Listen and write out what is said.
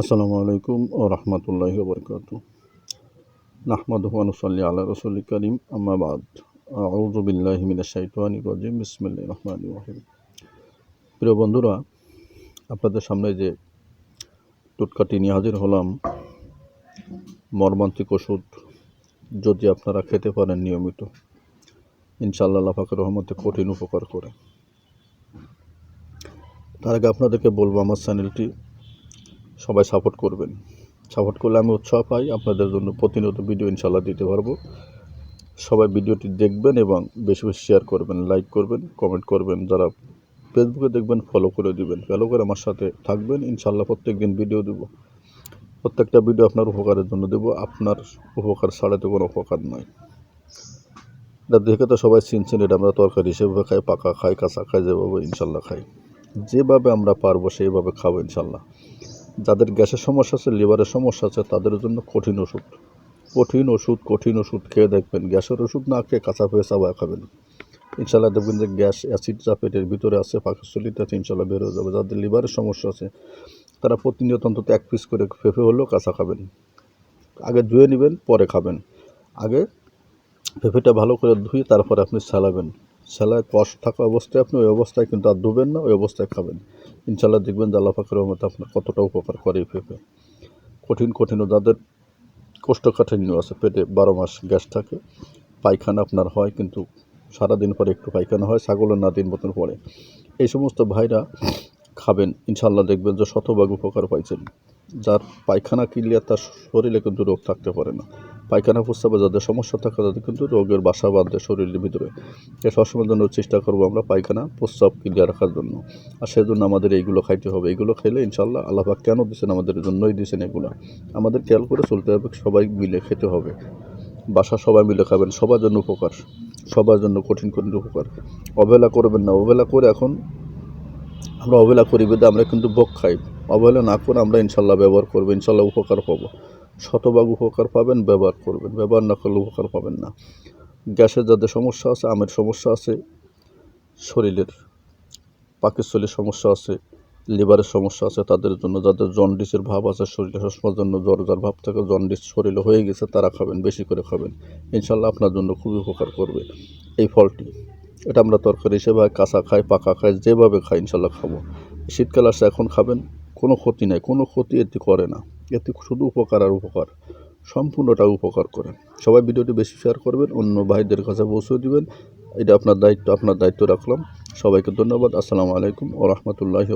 আসসালামু আলাইকুম ও রহমতুল্লাহি বরকাত নাহমদ হুয়ানুসল্লি আল্লাহ রসুল করিম আম্মাবাদ আউযু বিল্লাহি মিনাশ শাইতানির রাজিম, বিসমিল্লাহির রহমানির রহিম। প্রিয় বন্ধুরা, আপনাদের সামনে যে টুটকাটি নিয়ে হাজির হলাম, মর্মান্তিক ওষুধ যদি আপনারা খেতে পারেন নিয়মিত, ইনশাআল্লাহ আল্লাহ পাকের রহমতে কঠিন উপকার করে। তার আগে আপনাদেরকে বলব আমার চ্যানেলটি সবাই সাপোর্ট করবেন। সাপোর্ট করলে আমি উৎসাহ পাই, আপনাদের জন্য প্রতিনিয়ত ভিডিও ইনশাল্লাহ দিতে পারব। সবাই ভিডিওটি দেখবেন এবং বেশি বেশি শেয়ার করবেন লাইক করবেন কমেন্ট করবেন, যারা ফেসবুকে দেখবেন ফলো করে দিবেন। ফলো করে আমার সাথে থাকবেন ইনশাল্লাহ প্রত্যেক দিন ভিডিও দেবো। প্রত্যেকটা ভিডিও আপনার উপকারের জন্য দেবো, আপনার উপকার ছাড়া তো কোনো উপকার নয়। এটা দেখে তো সবাই চিনছেন এটা আমরা তরকারি হিসেবে খাই, পাকা খাই, কাঁচা খাই, যেভাবে ইনশাল্লাহ খাই। যেভাবে আমরা পারব, সেইভাবে খাব ইনশাল্লাহ যাদের গ্যাসের সমস্যা আছে, লিভারের সমস্যা আছে, তাদের জন্য কঠিন ওষুধ। কঠিন ওষুধ কঠিন ওষুধ খেয়ে দেখবেন। গ্যাসের ওষুধ না খেয়ে কাঁচা পেয়ে চাবা খাবেন। ইনশাল্লাহ দেখবেন যে গ্যাস অ্যাসিড যা পেটের ভিতরে আছে, পাকস্থলিতে আছে ইনশাল্লাহ বের যাবে। যাদের লিভারের সমস্যা আছে, তারা প্রতিনিয়ত অন্তত এক পিস করে ফেফে হলেও কাঁচা খাবেন। আগে ধুয়ে নেবেন, পরে খাবেন। আগে পেঁপেটা ভালো করে ধুয়ে তারপরে আপনি সালাবেন সেলায় কষ থাকা অবস্থায় আপনি ওই অবস্থায় কিন্তু আর ধুবেন না, ওই অবস্থায় খাবেন। ইনশাল্লাহ দেখবেন যে আল্লাহ পাকের মতো আপনার কতটা উপকার করে পেঁপে। কঠিন কঠিন যাদের কোষ্ঠকাঠিন্য আছে, পেটে বারো মাস গ্যাস থাকে, পায়খানা আপনার হয় কিন্তু সারাদিন পরে একটু পায়খানা হয়, ছাগলের না দিন মতন পরে এই সমস্ত ভাইরা খাবেন ইনশাল্লাহ দেখবেন যে শতভাগ উপকার পাইছেন। যার পায়খানা ক্লিয়ার তার শরীরে কিন্তু রোগ থাকতে পারে না। পায়খানা প্রস্তাবে যাদের সমস্যা থাকে তাদের কিন্তু রোগের বাসা বাঁধে শরীরের ভিতরে। এ সবসময়ের জন্য চেষ্টা করব আমরা পায়খানা প্রস্তাব ক্লিয়ার রাখার জন্য। আর সেজন্য আমাদের এইগুলো খাইতে হবে। এইগুলো খেলে ইনশাল্লাহ আল্লাহবাক কেন দিচ্ছেন আমাদের জন্যই দিয়েছেন এগুলো? আমাদের খেয়াল করে চলতে হবে সবাই মিলে খেতে হবে। বাসা সবাই মিলে খাবেন, সবার জন্য উপকার। সবার জন্য কঠিন কঠিন উপকার। অবহেলা করবেন না। অবহেলা করে এখন আমরা অবহেলা করি বেদে আমরা কিন্তু ভোগ খাই। অবহেলা না করে আমরা ইনশাল্লাহ ব্যবহার করব। ইনশাল্লাহ উপকার পাবো। শতভাগ উপকার পাবেন, ব্যবহার করবেন। ব্যবহার না করলে উপকার পাবেন না। গ্যাসের যাদের সমস্যা আছে, আমের সমস্যা আছে, শরীরের পাকিস্থলীর সমস্যা আছে, লিভারের সমস্যা আছে, তাদের জন্য যাদের জন্ডিসের ভাব আছে, শরীরে সবসময়ের জন্য জ্বর জ্বর ভাব থাকে, জন্ডিস শরীরে হয়ে গেছে, তারা খাবেন, বেশি করে খাবেন। ইনশাল্লাহ আপনার জন্য খুবই উপকার করবে এই ফলটি। এটা আমরা তরকারি হিসেবে কাঁচা খাই, পাকা খাই, যেভাবে খাই ইনশাল্লাহ খাব। শীতকাল আসছে, এখন খাবেন, কোনো ক্ষতি নাই, কোনো ক্ষতি এতে করে না। এতে শুধু উপকার আর উপকার। সম্পূর্ণটা উপকার করে সবাই ভিডিওটি বেশি শেয়ার করবেন, অন্য ভাইদের কাছে পৌঁছে দেবেন। এটা আপনার দায়িত্ব আপনার দায়িত্ব রাখলাম। সবাইকে ধন্যবাদ। আসসালামু আলাইকুম ও রহমতুল্লাহ